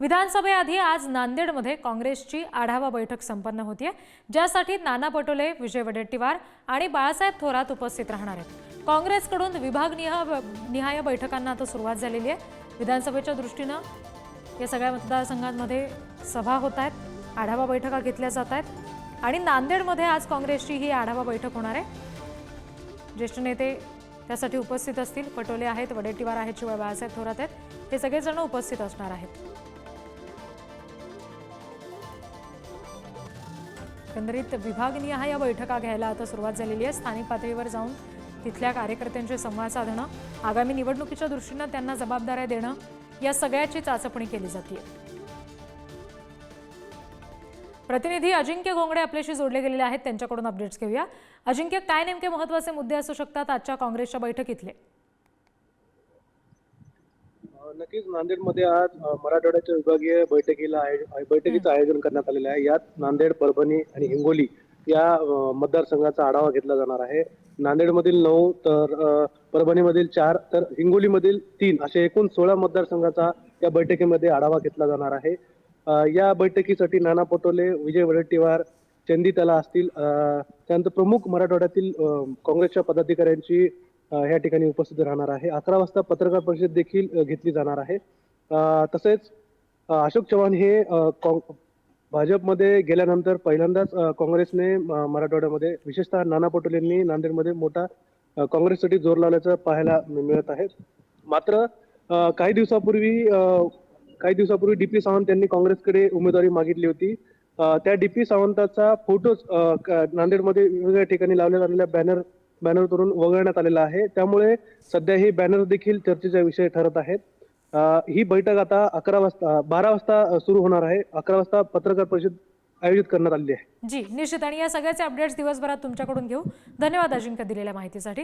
विधानसभेआधी आज नांदेडमध्ये काँग्रेसची आढावा बैठक संपन्न होतीये. ज्यासाठी नाना पटोले विजय वडेट्टीवार आणि बाळासाहेब थोरात उपस्थित राहणार आहेत. काँग्रेसकडून विभागनिहाय निहाय बैठकांना आता सुरुवात झालेली आहे. विधानसभेच्या दृष्टीनं या सगळ्या मतदारसंघांमध्ये सभा होत आहेत आढावा बैठका घेतल्या जात आहेत आणि नांदेडमध्ये आज काँग्रेसची ही आढावा बैठक होणार आहे. ज्येष्ठ नेते त्यासाठी उपस्थित असतील. पटोले आहेत वडेट्टीवार आहेत शिवाय बाळासाहेब थोरात आहेत. हे सगळेजण उपस्थित असणार आहेत. एकंदरीत हा या बैठका घ्यायला आता सुरुवात झालेली आहे. स्थानिक पातळीवर जाऊन तिथल्या कार्यकर्त्यांशी संवाद साधणं आगामी निवडणुकीच्या दृष्टीनं त्यांना जबाबदाऱ्या देणं या सगळ्याची चाचपणी केली जाते प्रतिनिधी अजिंक्य घोंगडे आपल्याशी जोडले गेलेले आहेत. त्यांच्याकडून अपडेट्स घेऊया. अजिंक्य काय नेमके महत्त्वाचे मुद्दे असू शकतात आजच्या काँग्रेसच्या बैठकीतले? नक्कीच नांदेडमध्ये आज मराठवाड्याच्या विभागीय बैठकीला बैठकीचं आयोजन करण्यात आलेलं आहे. यात नांदेड परभणी आणि हिंगोली या मतदारसंघाचा आढावा घेतला जाणार आहे. नांदेडमधील नऊ तर परभणीमधील चार तर हिंगोलीमधीील तीन असे एकूण सोळा मतदारसंघाचा या बैठकीमध्ये आढावा घेतला जाणार आहे. या बैठकीसाठी नाना पटोले विजय वडेट्टीवार चंदितला असतील. अ, त्यानंतर प्रमुख मराठवाड्यातील काँग्रेसच्या पदाधिकाऱ्यांची या ठिकाणी उपस्थित राहणार आहे. अकरा वाजता पत्रकार परिषद देखील घेतली जाणार आहे. तसेच अशोक चव्हाण हे भाजपमध्ये गेल्यानंतर पहिल्यांदाच काँग्रेसने मराठवाड्यामध्ये विशेषतः नाना पटोलेंनी नांदेडमध्ये मोठा काँग्रेससाठी जोर लावल्याचं पाहायला मिळत आहे. मात्र काही दिवसापूर्वी काही दिवसापूर्वी डी पी सावंत यांनी काँग्रेसकडे उमेदवारी मागितली होती. त्या डी पी सावंताचा फोटोच नांदेडमध्ये वेगवेगळ्या ठिकाणी लावण्यात आलेल्या बॅनर बॅनरवरून वगळण्यात आलेला आहे. त्यामुळे सध्या ही बॅनर देखील चर्चेचा विषय ठरत आहेत. ही बैठक आता अकरा वाजता बारा वाजता सुरू होणार आहे. अकरा वाजता पत्रकार परिषद आयोजित करण्यात आलेली आहे. जी निश्चित. आणि या सगळ्याचे अपडेट्स दिवसभरात तुमच्याकडून घेऊ. धन्यवाद अजिंक्य दिलेल्या माहितीसाठी.